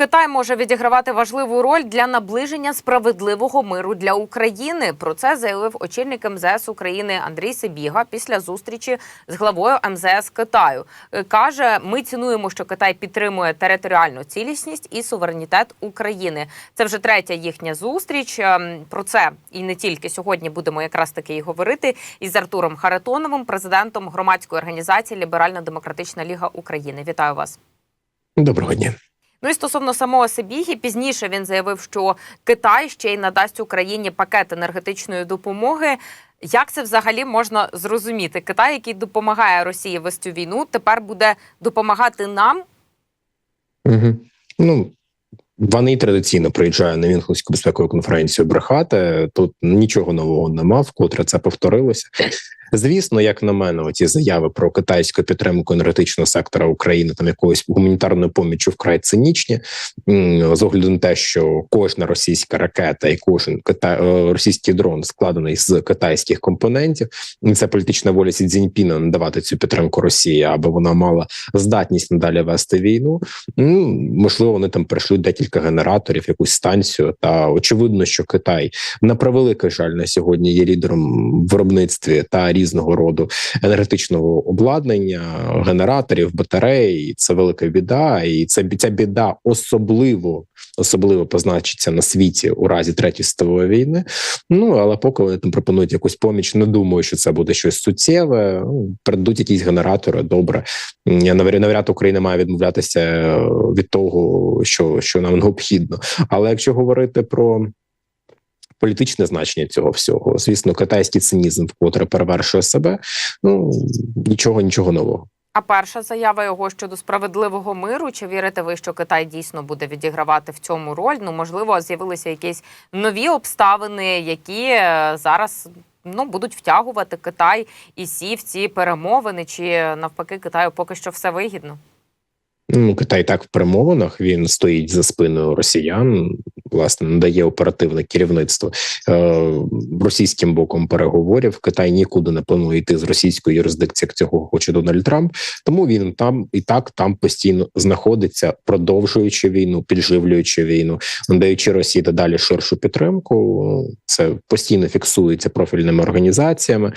Китай може відігравати важливу роль для наближення справедливого миру для України. Про це заявив очільник МЗС України Андрій Сибіга після зустрічі з главою МЗС Китаю. Е, каже: ми цінуємо, що Китай підтримує територіальну цілісність і суверенітет України. Це вже третя їхня зустріч. Ем, Про це і не тільки сьогодні будемо якраз таки і говорити із Артуром Харитоновим, президентом громадської організації Ліберально-Демократична Ліга України. Вітаю вас. Доброго дня. Ну і стосовно самого Сибіги, пізніше він заявив, що Китай ще й надасть Україні пакет енергетичної допомоги. Як це взагалі можна зрозуміти? Китай, який допомагає Росії вести війну, тепер буде допомагати нам. Угу. Ну вони традиційно приїжджають на Мюнхенську безпекову конференцію брехати. Тут нічого нового нема, вкотре це повторилося. Звісно, як на мене, оці заяви про китайську підтримку енергетичного сектора України там якоїсь гуманітарної помічі вкрай цинічні з огляду на те, що кожна російська ракета і кожен китай російський дрон складений з китайських компонентів. Це політична воля Сі Цзіньпіна надавати цю підтримку Росії, аби вона мала здатність надалі вести війну. Ну можливо, вони там пришлють декілька генераторів, якусь станцію. Та очевидно, що Китай на превеликий жаль на сьогодні є лідером в виробництві та різного роду енергетичного обладнання, генераторів, батарей. Це велика біда, і це ця біда особливо особливо позначиться на світі у разі третьої світової війни. Ну але поки вони там пропонують якусь поміч, не думаю, що це буде щось суттєве. Ну, Передуть якісь генератори. Добре, я навряд Україна має відмовлятися від того, що, що нам необхідно. Але якщо говорити про політичне значення цього всього. Звісно, китайський цинізм вкотре перевершує себе. Ну нічого, нічого нового. А перша заява його щодо справедливого миру. Чи вірите ви, що Китай дійсно буде відігравати в цьому роль? Ну можливо, з'явилися якісь нові обставини, які е, зараз ну будуть втягувати Китай і сі в ці перемовини, чи навпаки, Китаю поки що все вигідно. Ну, Китай так в перемовинах він стоїть за спиною росіян, власне, надає оперативне керівництво е, російським боком переговорів. Китай нікуди не планує йти з російської юрисдикції, як цього хоче Дональд Трамп. Тому він там і так там постійно знаходиться, продовжуючи війну, підживлюючи війну, надаючи Росії та далі ширшу підтримку. Це постійно фіксується профільними організаціями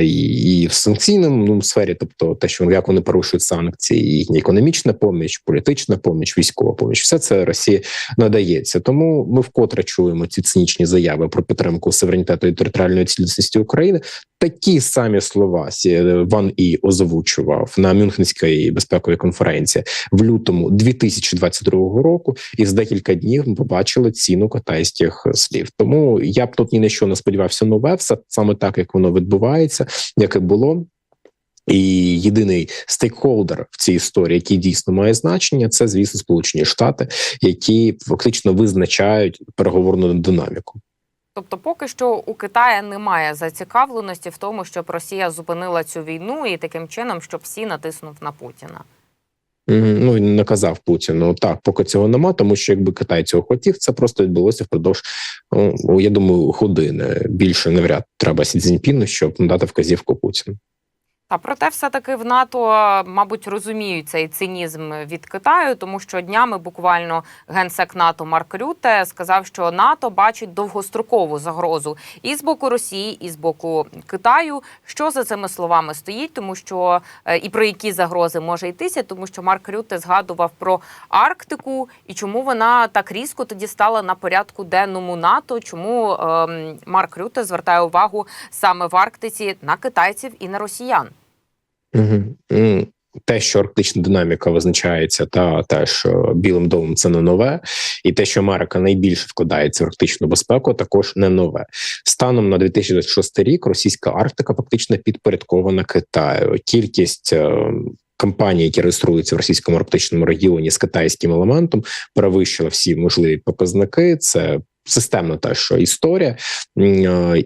і в санкційному ну, сфері, тобто те, що як вони порушують санкції, їхні економічні економічна поміч, політична поміч, військова поміч все це Росії надається. Тому ми вкотре чуємо ці цинічні заяви про підтримку суверенітету і територіальної цілісності України. Такі самі слова Ван і озвучував на Мюнхенській безпековій конференції в лютому 2022 року, і з декілька днів ми побачили ціну китайських слів. Тому я б тут ні на що не сподівався нове, все саме так як воно відбувається, як і було. І єдиний стейкхолдер в цій історії, який дійсно має значення, це звісно Сполучені Штати, які фактично визначають переговорну динаміку. Тобто, поки що у Китаї немає зацікавленості в тому, щоб Росія зупинила цю війну і таким чином, щоб всі натиснув на Путіна. Ну він наказав Путіну так, поки цього нема, тому що якби Китай цього хотів, це просто відбулося впродовж ну, я думаю, години. Більше навряд треба Сі Цзіньпіну, щоб надати вказівку Путіну. А проте, все таки в НАТО, мабуть, розуміють цей цинізм від Китаю, тому що днями буквально генсек НАТО Марк Рюте сказав, що НАТО бачить довгострокову загрозу і з боку Росії, і з боку Китаю. Що за цими словами стоїть, тому що е, і про які загрози може йтися, тому що Марк Рюте згадував про Арктику і чому вона так різко тоді стала на порядку денному НАТО. Чому ем, Марк Рюте звертає увагу саме в Арктиці на китайців і на росіян? Угу. Те, що арктична динаміка визначається, та теж білим домом це не нове, і те, що Америка найбільше вкладається в арктичну безпеку, також не нове. Станом на 2026 рік російська Арктика фактично підпорядкована Китаю. Кількість е, компаній, які реєструються в російському арктичному регіоні з китайським елементом, перевищила всі можливі показники. Це Системно та що історія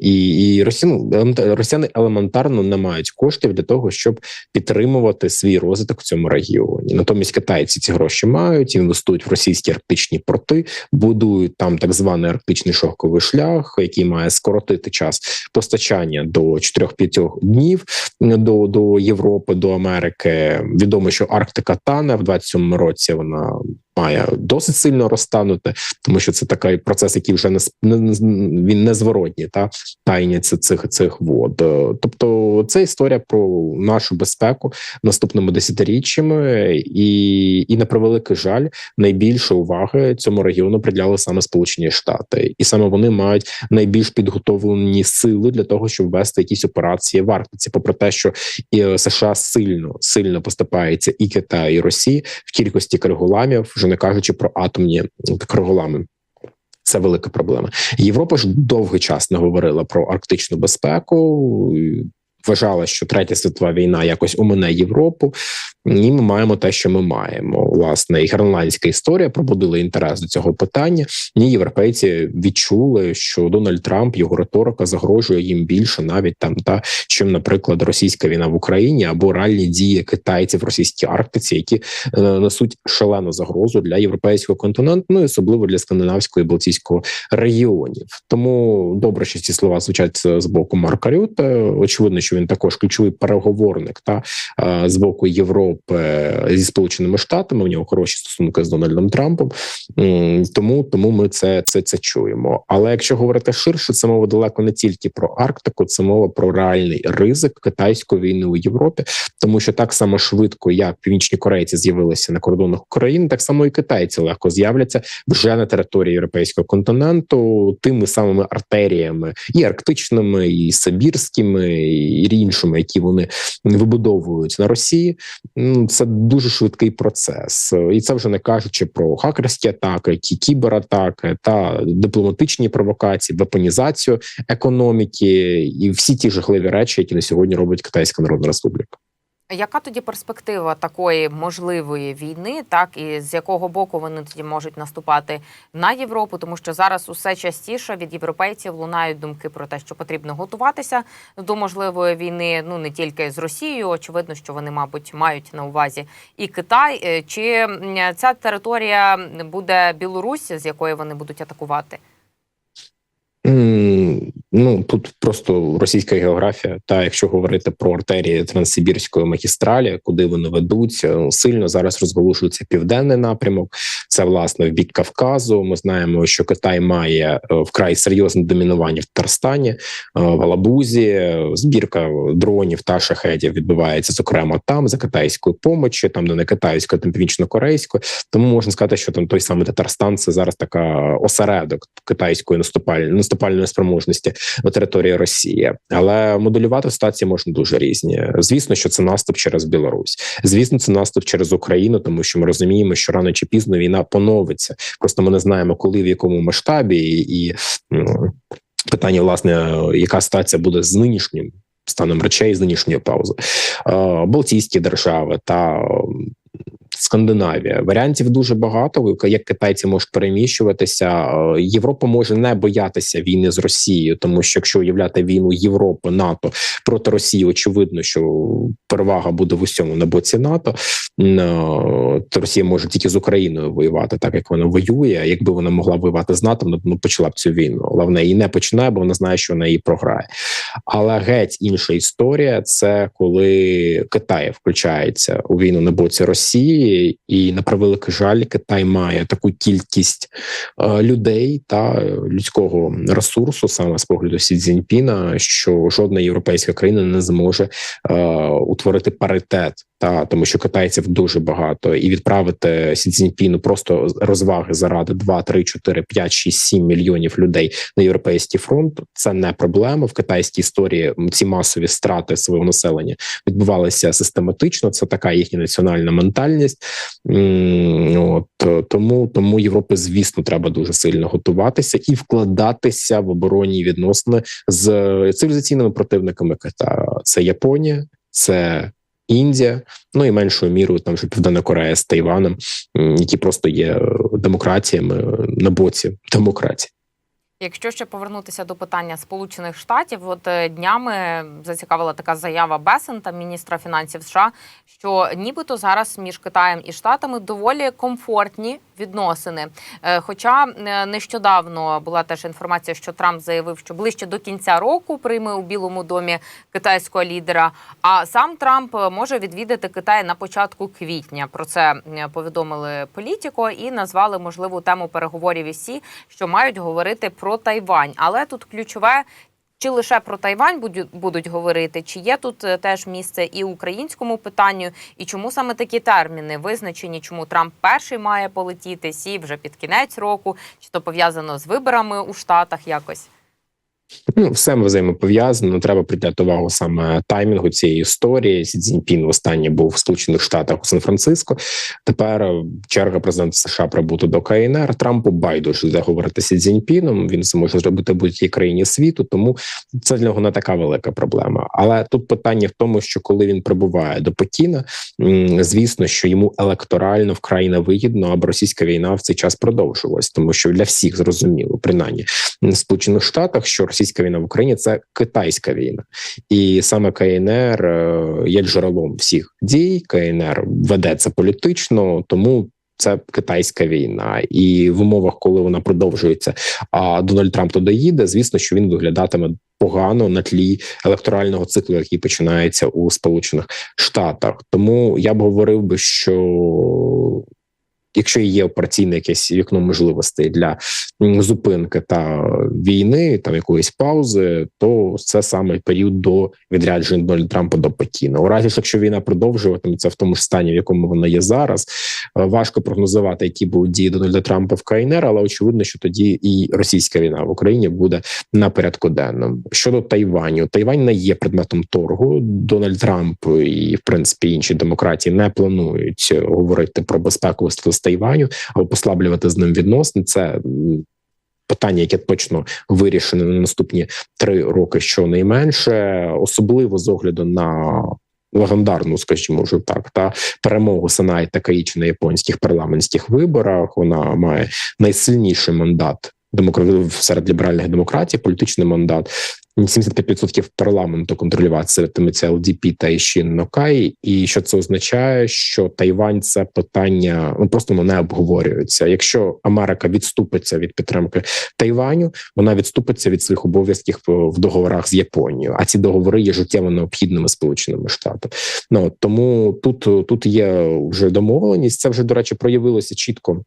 і і росіяни, росіяни елементарно не мають коштів для того, щоб підтримувати свій розвиток в цьому регіоні. Натомість китайці ці гроші мають інвестують в російські арктичні порти, будують там так званий арктичний шовковий шлях, який має скоротити час постачання до 4-5 днів до до Європи, до Америки. Відомо, що Арктика тане в 27-му році. Вона має досить сильно розтанути, тому що це такий процес, який вже не не, він незворотній, та тайняться цих цих вод. Е, Тобто, це історія про нашу безпеку наступними десятиріччями, і, і на превеликий жаль, найбільше уваги цьому регіону приділяли саме Сполучені Штати, і саме вони мають найбільш підготовлені сили для того, щоб вести якісь операції в Арктиці. Попри те, що і е, США сильно сильно поступається і Китай, і Росії в кількості криголамів, вже не кажучи про атомні криголами. Це велика проблема. Європа ж довгий час не говорила про арктичну безпеку. Вважала, що третя світова війна якось умине Європу, і ми маємо те, що ми маємо. Власне, і гренландська історія пробудила інтерес до цього питання. Ні, європейці відчули, що Дональд Трамп його риторика загрожує їм більше, навіть там та чим, наприклад, російська війна в Україні або реальні дії китайців в російській Арктиці, які е, несуть шалену загрозу для європейського континенту, ну і особливо для скандинавського і балтійського регіонів. Тому добре, що ці слова звучать з боку Марка Рюте. Очевидно, що він також ключовий переговорник та е, з боку Європи зі сполученими штатами. У нього хороші стосунки з Дональдом Трампом. Тому тому ми це це, це чуємо. Але якщо говорити ширше, це мова далеко не тільки про Арктику, це мова про реальний ризик китайської війни у Європі, тому що так само швидко, як північні корейці з'явилися на кордонах України, так само і китайці легко з'являться вже на території європейського континенту, тими самими артеріями, і арктичними, і сибірськими, і іншими, які вони вибудовують на Росії. Це дуже швидкий процес, і це вже не кажучи про хакерські атаки, ті кібератаки та дипломатичні провокації, вепонізацію економіки і всі ті жахливі речі, які на сьогодні робить Китайська Народна Республіка. Яка тоді перспектива такої можливої війни, так і з якого боку вони тоді можуть наступати на Європу? Тому що зараз усе частіше від європейців лунають думки про те, що потрібно готуватися до можливої війни, ну не тільки з Росією. Очевидно, що вони, мабуть, мають на увазі і Китай. Е, Чи ця територія буде Білорусь, з якої вони будуть атакувати? Ну тут просто російська географія. Та якщо говорити про артерії Транссибірської магістралі, куди вони ведуться, ну, сильно зараз розголошується південний напрямок. Це власне в бік Кавказу. Ми знаємо, що Китай має е, вкрай серйозне домінування в Татарстані, е, в Алабузі. Збірка дронів та шахедів відбувається зокрема там за китайською помочі, там де не китайською, там північно-корейською. Тому можна сказати, що там той самий Татарстан це зараз така осередок китайської наступальної наступальної спроможності на території Росії, але моделювати ситуації можна дуже різні. Звісно, що це наступ через Білорусь. Звісно, це наступ через Україну, тому що ми розуміємо, що рано чи пізно війна поновиться. Просто ми не знаємо, коли в якому масштабі, і, і м, питання, власне, яка ситуація буде з нинішнім станом речей, з нинішньої паузи. Е, Балтійські держави та Скандинавія варіантів дуже багато. Як китайці можуть переміщуватися, Е, Європа може не боятися війни з Росією, тому що якщо уявляти війну Європи НАТО проти Росії, очевидно, що перевага буде в усьому на боці НАТО. Е, То Росія може тільки з Україною воювати, так як вона воює. Якби вона могла воювати з НАТО, вона ну, почала б цю війну. Але вона її не починає, бо вона знає, що вона її програє. Але геть інша історія це коли Китай включається у війну на боці Росії, і на превеликий жаль, Китай має таку кількість е, людей та людського ресурсу, саме з погляду Сі Цзіньпіна, що жодна європейська країна не зможе е, утворити паритет. Та тому, що китайців дуже багато, і відправити Сі Цзіньпіну просто розваги заради 2, 3, 4, 5, 6, 7 мільйонів людей на європейський фронт. Це не проблема в китайській історії. Ці масові страти свого населення відбувалися систематично. Це така їхня національна ментальність. От тому тому Європі, звісно, треба дуже сильно готуватися і вкладатися в оборонні відносини з цивілізаційними противниками Китаю. Це Японія, це Індія, ну і меншою мірою там вже Південна Корея з Тайваном, які просто є е, демократіями е, на боці демократії. Якщо ще повернутися до питання Сполучених Штатів, от е, днями зацікавила така заява Бесента, міністра фінансів США, що нібито зараз між Китаєм і Штатами доволі комфортні відносини. Е, Хоча е, нещодавно була теж інформація, що Трамп заявив, що ближче до кінця року прийме у Білому домі китайського лідера. А сам Трамп е, може відвідати Китай на початку квітня. Про це повідомили політико і назвали можливу тему переговорів із Сі, що мають говорити про Тайвань. Але тут ключове. Чи лише про Тайвань будуть, говорити, чи є тут е, теж місце і українському питанню, і чому саме такі терміни визначені, чому Трамп перший має полетіти, сі вже під кінець року, чи то пов'язано з виборами у Штатах якось? Ну, все взаємопов'язано. Треба приділяти увагу саме таймінгу цієї історії. Сі Цзіньпін останнє був в Сполучених Штатах у Сан-Франциско. Тепер е, черга президента США прибути до КНР. Трампу байдуже де говорити Сі Цзіньпіном. Він це може зробити будь-якій країні світу, тому це для нього не така велика проблема. Але тут питання в тому, що коли він прибуває до Пекіна, звісно, що йому електорально вкрай невигідно, аби російська війна в цей час продовжувалась, тому що для всіх зрозуміло, принаймні в Сполучених Штатах, що російська війна в Україні це китайська війна, і саме КНР е, є джерелом всіх дій. КНР веде це політично, тому. Це китайська війна, і в умовах, коли вона продовжується, а Дональд Трамп туди їде, звісно, що він виглядатиме погано на тлі електорального циклу, який починається у Сполучених Штатах. Тому я б говорив би, що якщо є операційне якесь вікно можливостей для зупинки та війни, там якоїсь паузи, то це саме період до відрядження Дональда Трампа до Пекіна. У разі, якщо війна продовжуватиметься в тому ж стані, в якому вона є зараз, е, важко прогнозувати, які будуть дії Дональда Трампа в КНР, але очевидно, що тоді і російська війна в Україні буде на порядку денному. Щодо Тайваню, Тайвань не є предметом торгу. Дональд Трамп і в принципі інші демократії не планують е, говорити про безпековий статус Тайваню або послаблювати з ним відносини. Це питання, яке точно вирішене на наступні три роки, щонайменше, особливо з огляду на. Легендарну, скажімо, вже так, та перемогу Санай Такаїчі на японських парламентських виборах. Вона має найсильніший мандат демокра- серед ліберальних демократій, політичний мандат. 75% парламенту контролюватиметься ЛДП та Ішін Нокай. І що це означає, що Тайвань це питання ну просто не обговорюється. Якщо Америка відступиться від підтримки Тайваню, вона відступиться від своїх обов'язків в в договорах з Японією. А ці договори є життєво необхідними сполученими штатами. Ну тому тут тут є вже домовленість. Це вже до речі проявилося чітко.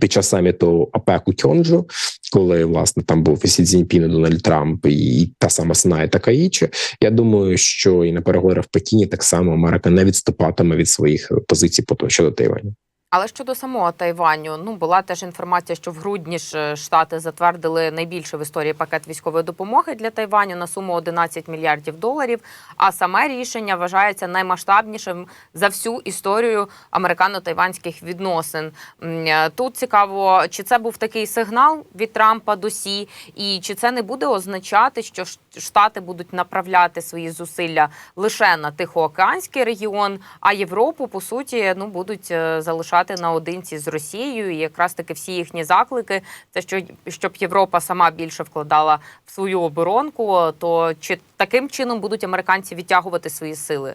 Під час саміту АПЕК у Кьонджу, коли власне там був і Сі Цзіньпін, і Дональд Трамп і та сама Сна і іче, я думаю, що і на переговорах в Пекіні так само Америка не відступатиме від своїх позицій по щодо Тайваню. Але щодо самого Тайваню, ну була теж інформація, що в грудні ж е, штати затвердили найбільший в історії пакет військової допомоги для Тайваню на суму 11 мільярдів доларів. А саме рішення вважається наймасштабнішим за всю історію американо-тайванських відносин. Е, Тут цікаво, чи це був такий сигнал від Трампа до Сі, і чи це не буде означати, що штати будуть направляти свої зусилля лише на Тихоокеанський регіон, а Європу по суті ну будуть е, залишати наодинці з Росією. І якраз таки всі їхні заклики, це що щоб Європа сама більше вкладала в свою оборонку. То чи таким чином будуть американці відтягувати свої сили?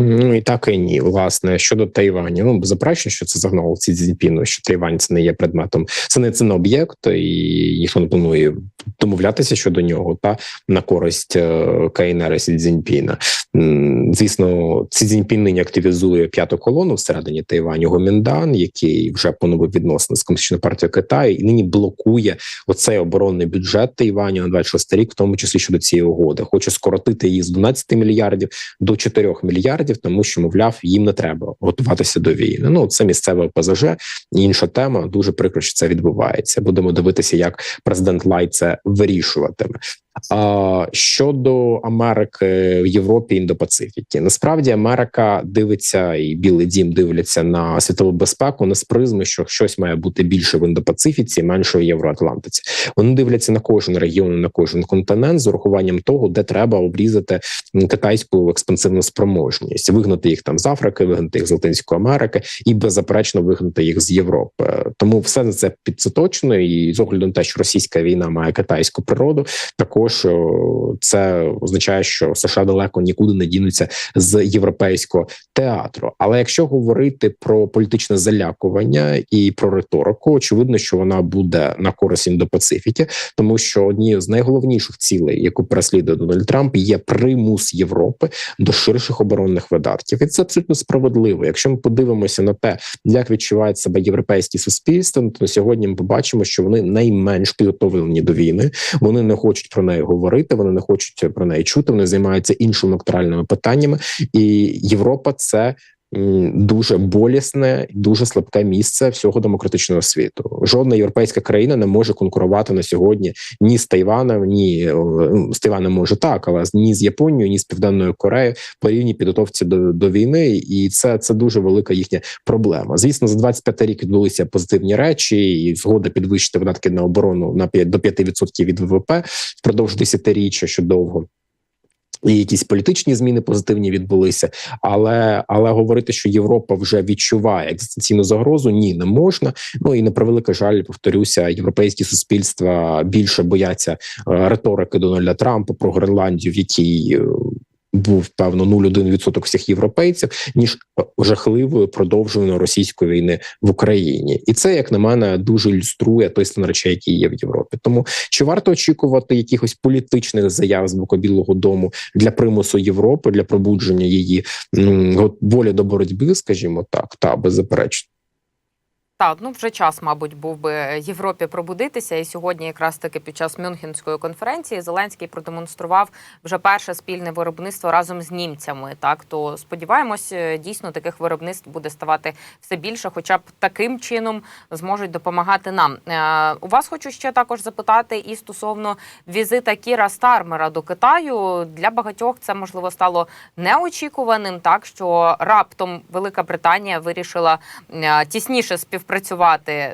Ну і так і ні. Власне щодо Тайваню, ну беззаперечно, що це загнало Сі Цзіньпіну, що Тайвань це не є предметом, це не це не об'єкт, і ніхто не планує домовлятися щодо нього та на користь е, КНР Сі Цзіньпіна. Звісно, Сі Цзіньпін нині активізує п'яту колону всередині Тайваню Гоміндан, який вже поновив відносини з комуністичною партією Китаю, і нині блокує оцей оборонний бюджет Тайваню на 26 рік, в тому числі щодо цієї угоди. Хоче скоротити її з 12 мільярдів до 4 мільярдів, тому що, мовляв, їм не треба готуватися до війни. Ну це місцеве ОПЗЖ, Інша тема дуже прикро, що це відбувається. Будемо дивитися, як президент Лай це вирішуватиме. А щодо Америки в Європі Індопацифіки, насправді Америка дивиться і Білий Дім дивляться на світову безпеку не з призми, що щось має бути більше в Індопацифіці, менше в Євроатлантиці. Вони дивляться на кожен регіон, на кожен континент з урахуванням того, де треба обрізати китайську експансивну спроможність, вигнати їх там з Африки, вигнати їх з Латинської Америки і беззаперечно вигнати їх з Європи. Тому все це підсоточено, і з огляду на те, що російська війна має китайську природу, також Також о, це означає, що США далеко нікуди не дінуться з європейського театру. Але якщо говорити про політичне залякування і про риторику, очевидно, що вона буде на користь індопацифіки, тому що однією з найголовніших цілей, яку переслідує Дональд Трамп, є примус Європи до ширших оборонних видатків, і це абсолютно справедливо. Якщо ми подивимося на те, як відчувають себе європейські суспільства, то сьогодні ми побачимо, що вони найменш підготовлені до війни. Вони не хочуть про неї говорити, вони не хочуть про неї чути. Вони займаються іншими натуральними питаннями, і Європа це. Дуже болісне, дуже слабке місце всього демократичного світу. Жодна європейська країна не може конкурувати на сьогодні ні з Тайваном, ні ну, з Тайваном може так, але ні з Японією, ні з Південною Кореєю по рівні підготовці до, до війни, і це, це дуже велика їхня проблема. Звісно, за 25 рік відбулися позитивні речі, і згода підвищити видатки на оборону на 5, до 5% від ВВП впродовж десятиріччя, що довго. І якісь політичні зміни позитивні відбулися, але але говорити, що Європа вже відчуває екзистенційну загрозу, ні, не можна. Ну і на превеликий жаль, повторюся, європейські суспільства більше бояться е, риторики Дональда Трампа про Гренландію, в якій е, був певно 0,1% всіх європейців, ніж жахливої продовженої російської війни в Україні, і це, як на мене, дуже ілюструє той стан речей, які є в Європі. Тому чи варто очікувати якихось політичних заяв з боку Білого Дому для примусу Європи для пробудження її волі до боротьби, скажімо так, та беззаперечно. Так, ну вже час, мабуть, був би Європі пробудитися. І сьогодні, якраз таки під час Мюнхенської конференції, Зеленський продемонстрував вже перше спільне виробництво разом з німцями. Так то сподіваємось, е, дійсно таких виробництв буде ставати все більше, хоча б таким чином зможуть допомагати нам. Е, У вас хочу ще також запитати і стосовно візита Кіра Стармера до Китаю. Для багатьох це можливо стало неочікуваним, так що раптом Велика Британія вирішила е, тісніше співпрацювати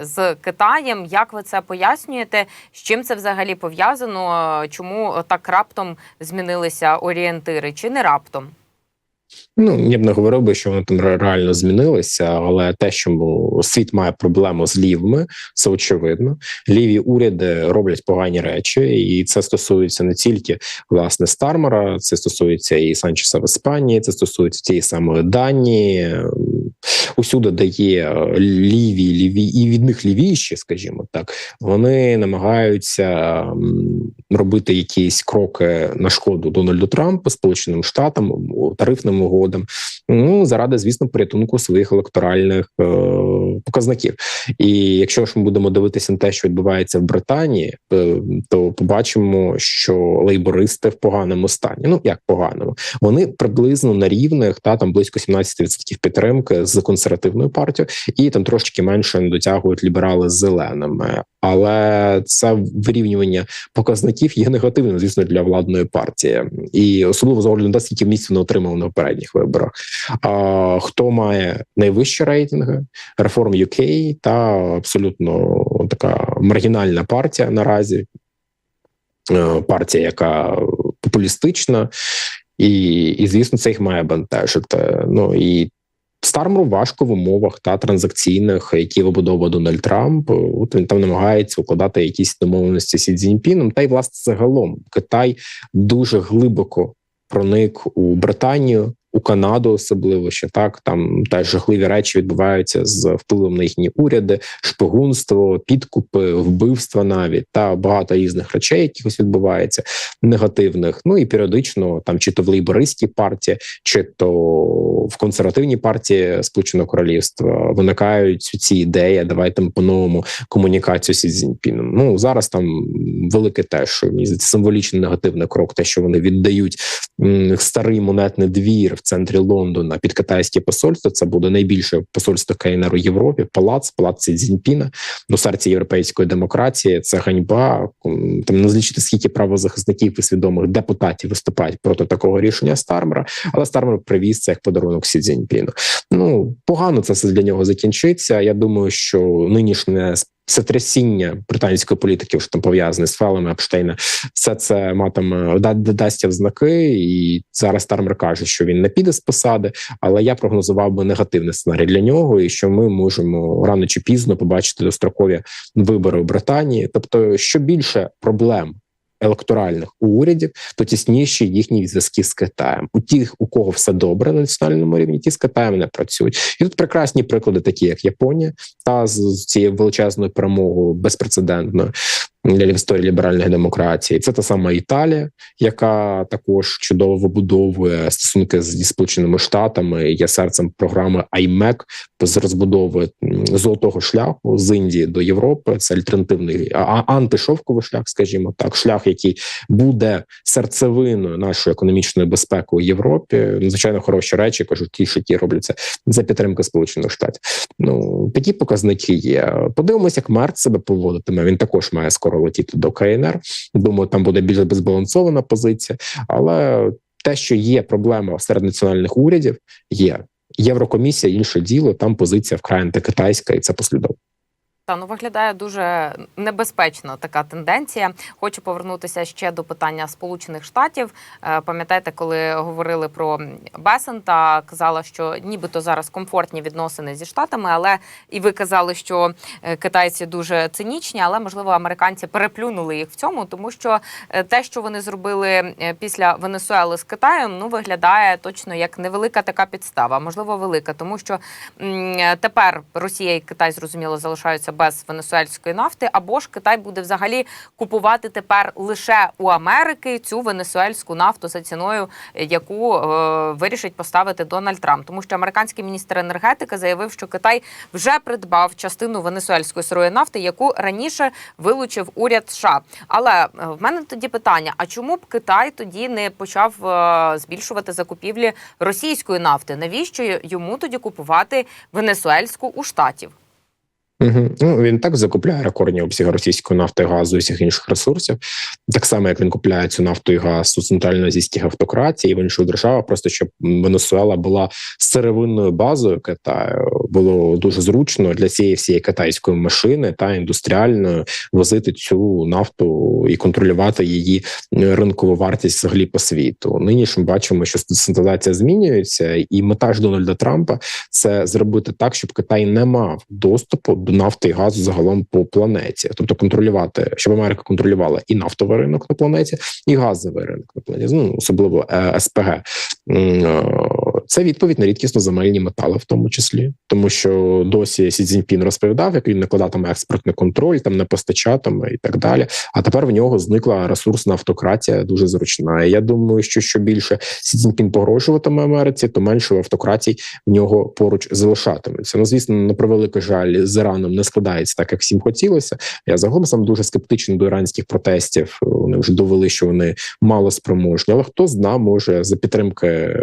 з Китаєм. Як ви це пояснюєте? З чим це взагалі пов'язано? Чому так раптом змінилися орієнтири? Чи не раптом? Ну я б не говорив би, що вони там реально змінилися, але те, що світ має проблему з лівими, це очевидно. Ліві уряди роблять погані речі, і це стосується не тільки власне Стармера, це стосується і Санчеса в Іспанії, це стосується тієї самої Данії. Усюди, де є ліві, ліві і від них лівіші, скажімо так, вони намагаються робити якісь кроки на шкоду Дональду Трампу, Сполученим Штатам, тарифним угодам. Ну заради, звісно, порятунку своїх електоральних е, показників. І якщо ж ми будемо дивитися на те, що відбувається в Британії, е, то побачимо, що лейбористи в поганому стані. Ну як поганому, вони приблизно на рівних та там близько 17% підтримки з консервативною партією, і там трошки менше не дотягують ліберали з зеленими. Але це вирівнювання показників є негативним, звісно, для владної партії, і особливо з огляду на те, скільки місць вони отримали на попередніх виборах. А хто має найвищі рейтинги? Реформ UK та абсолютно така маргінальна партія наразі, Е, партія, яка популістична, і, і звісно, це їх має бентежити. Ну і Стармеру важко в умовах та транзакційних, які вибудовує Дональд Трамп. От він там намагається укладати якісь домовленості з Сі Цзіньпіном. Та й власне загалом Китай дуже глибоко проник у Британію. У Канаду особливо що так там теж жахливі речі відбуваються з впливом на їхні уряди, шпигунство, підкупи, вбивства навіть та багато різних речей, якихось відбувається негативних. Ну і періодично там чи то в лейбористській партії, чи то в консервативній партії Сполученого Королівства виникають ці ідеї. Давайте ми по-новому комунікацію з Цзіньпіном. Ну зараз там велике теж мені здається, символічний негативний крок, те, що вони віддають старий монетний двір в центрі Лондона під китайське посольство. Це буде найбільше посольство КНР у Європі. Палац, палац Цзіньпіна, до серця європейської демократії. Це ганьба. Там не злічити скільки правозахисників і свідомих депутатів виступають проти такого рішення Стармера. Але Стармер привіз це як подарунок Сі Цзіньпіну. Ну погано це все для нього закінчиться. Я думаю, що нинішнє сотрясіння британської політики, що там пов'язане з фалами Епштейна, все це матиме да- дасться в знаки, і зараз Тармер каже, що він не піде з посади, але я прогнозував би негативний сценарій для нього, і що ми можемо рано чи пізно побачити дострокові вибори в Британії. Тобто, що більше проблем електоральних урядів, то тісніші їхні зв'язки з Китаєм. У тих, у кого все добре на національному рівні, ті з Китаєм не працюють. І тут прекрасні приклади, такі як Японія, та з цією величезною перемогою безпрецедентною для історії ліберальних демократій. Це та сама Італія, яка також чудово вибудовує стосунки зі сполученими штатами. Є серцем програми IMEC з розбудови золотого шляху з Індії до Європи. Це альтернативний антишовковий шлях, скажімо так, шлях, який буде серцевиною нашої економічної безпеки у Європі. Надзвичайно хороші речі кажуть, ті, що ті робляться за підтримки Сполучених Штатів. Ну такі показники є. Подивимося, як Мерт себе поводитиме. Він також має скоро летіти до КНР. Думаю, там буде більш безбалансована позиція, але те, що є проблема серед національних урядів, є Єврокомісія, інше діло. Там позиція вкрай антикитайська, і це послідовно. Та ну виглядає дуже небезпечно така тенденція. Хочу повернутися ще до питання Сполучених Штатів. Е, Пам'ятаєте, коли говорили про Бесента, казала, що нібито зараз комфортні відносини зі штатами, але і ви казали, що е, китайці дуже цинічні, але можливо американці переплюнули їх в цьому, тому що е, те, що вони зробили після Венесуели з Китаєм, ну виглядає точно як невелика така підстава, можливо, велика, тому що тепер Росія і Китай зрозуміло залишаються без венесуельської нафти, або ж Китай буде взагалі купувати тепер лише у Америки цю венесуельську нафту за ціною, яку е, вирішить поставити Дональд Трамп, тому що американський міністр енергетики заявив, що Китай вже придбав частину венесуельської сирої нафти, яку раніше вилучив уряд США. Але е, в мене тоді питання: а чому б Китай тоді не почав е, збільшувати закупівлі російської нафти? Навіщо йому тоді купувати венесуельську у штатів? Угу. Ну він так закупляє рекордні обсяги російської нафти, газу і всіх інших ресурсів, так само як він купляє цю нафту і газ у центральноазійських автократії в інших державах, просто щоб Венесуела була сировинною базою Китаю. Було дуже зручно для цієї всієї китайської машини та індустріальної возити цю нафту і контролювати її ринкову вартість взагалі по світу. Нині ж ми бачимо, що ситуація змінюється, і мета ж Дональда Трампа це зробити так, щоб Китай не мав доступу до нафти і газу загалом по планеті, тобто контролювати, щоб Америка контролювала і нафтовий ринок на планеті, і газовий ринок на планеті, ну особливо е, СПГ. Це відповідь на рідкісно земельні метали, в тому числі, тому що досі Сі Цзіньпін розповідав, як він накладатиме експортний контроль, там не постачатиме і так далі. А тепер в нього зникла ресурсна автократія, дуже зручна. І Я думаю, що що більше Сі Цзіньпін погрожуватиме Америці, то менше автократій в нього поруч залишатиметься. Ну звісно, на превеликий жаль з Іраном не складається так, як всім хотілося. Я загалом сам дуже скептичний до іранських протестів. Вони вже довели, що вони мало спроможні, але хто зна, може за підтримки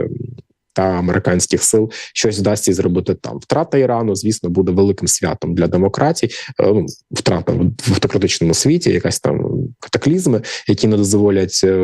та американських сил щось вдасться зробити там. Втрата Ірану, звісно, буде великим святом для демократії. Ну, втрата в автократичному світі, якась там катаклізми, які не дозволять е,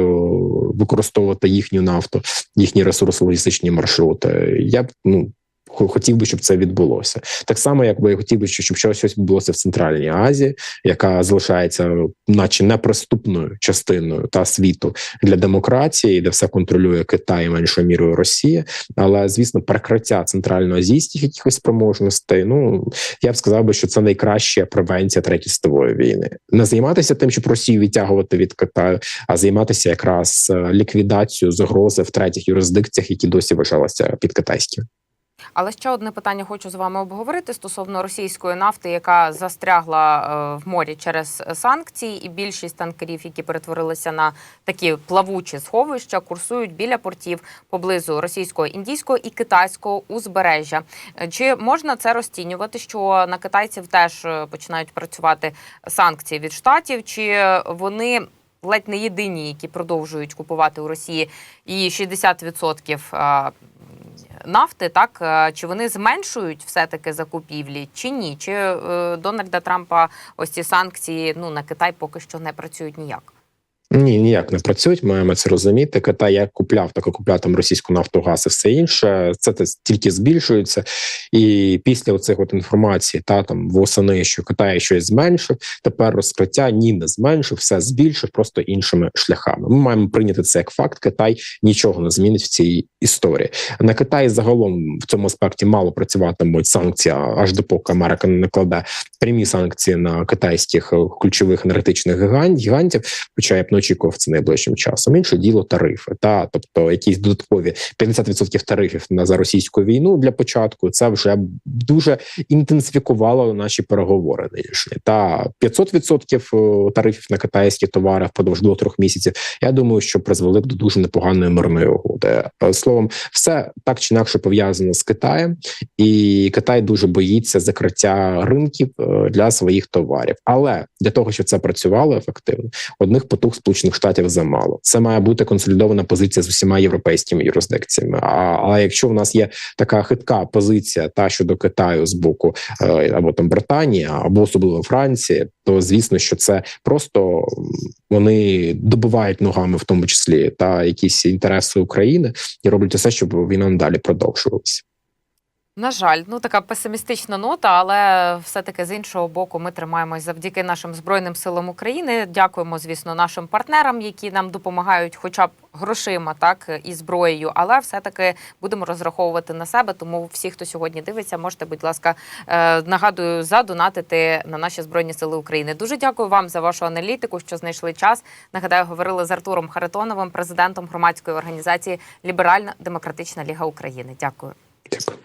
використовувати їхню нафту, їхні ресурси, логістичні маршрути. Я ну хотів би, щоб це відбулося. Так само, якби я хотів би, щоб щось відбулося в Центральній Азії, яка залишається, наче неприступною частиною та світу для демократії, де все контролює Китай меншою мірою Росія. Але звісно, перекриття центральноазійських якихось спроможностей. Ну я б сказав би, що це найкраща превенція третьої світової війни. Не займатися тим, щоб Росію відтягувати від Китаю, а займатися якраз е, ліквідацією загрози в третіх юрисдикціях, які досі вважалися під китайськими. Але ще одне питання хочу з вами обговорити стосовно російської нафти, яка застрягла е, в морі через санкції, і більшість танкерів, які перетворилися на такі плавучі сховища, курсують біля портів поблизу російського, індійського і китайського узбережжя. Чи можна це розцінювати, що на китайців теж е, починають працювати санкції від штатів? Чи вони ледь не єдині, які продовжують купувати у Росії і 60% нафти, так е, чи вони зменшують все таки закупівлі, чи ні? Чи е, Дональда Трампа ось ці санкції ну на Китай поки що не працюють ніяк? Ні, ніяк не працюють. Маємо це розуміти. Китай як купляв, так і куплятиме російську нафту, газ і все інше. Це тільки збільшується. І після оцих от інформацій, та там восени, що Китай щось зменшив. Тепер розкриття ні, не зменшив, все збільшив, просто іншими шляхами. Ми маємо прийняти це як факт. Китай нічого не змінить в цій історії. На Китаї загалом в цьому аспекті мало працюватимуть санкції, аж допоки Америка не накладе прямі санкції на китайських ключових енергетичних гігантів. Хоча я б не очікував це найближчим часом. Інше діло тарифи, та тобто якісь додаткові 50% тарифів на за російську війну для початку. Це вже дуже інтенсифікувало наші переговори нинішні. Та 500% тарифів на китайські товари впродовж двох-трьох місяців. Я думаю, що призвели б до дуже непоганої мирної угоди. Е, Словом, все так чи інакше пов'язано з Китаєм, і Китай дуже боїться закриття ринків е, для своїх товарів. Але для того, щоб це працювало ефективно, одних потуг сполучених штатів замало. Це має бути консолідована позиція з усіма європейськими юрисдикціями. А, а якщо в нас є така хитка позиція, та щодо Китаю з боку е, або там Британії, або особливо Франції, то звісно, що це просто вони добивають ногами, в тому числі та якісь інтереси України, і роблять усе, щоб війна надалі продовжувалася. На жаль, ну така песимістична нота, але все-таки з іншого боку, ми тримаємось завдяки нашим збройним силам України. Дякуємо, звісно, нашим партнерам, які нам допомагають, хоча б грошима, так і зброєю. Але все-таки будемо розраховувати на себе. Тому всі, хто сьогодні дивиться, можете, будь ласка, е, нагадую, задонатити на наші збройні сили України. Дуже дякую вам за вашу аналітику, що знайшли час. Нагадаю, говорили з Артуром Харитоновим, президентом громадської організації Ліберальна Демократична Ліга України. Дякую. Дякую.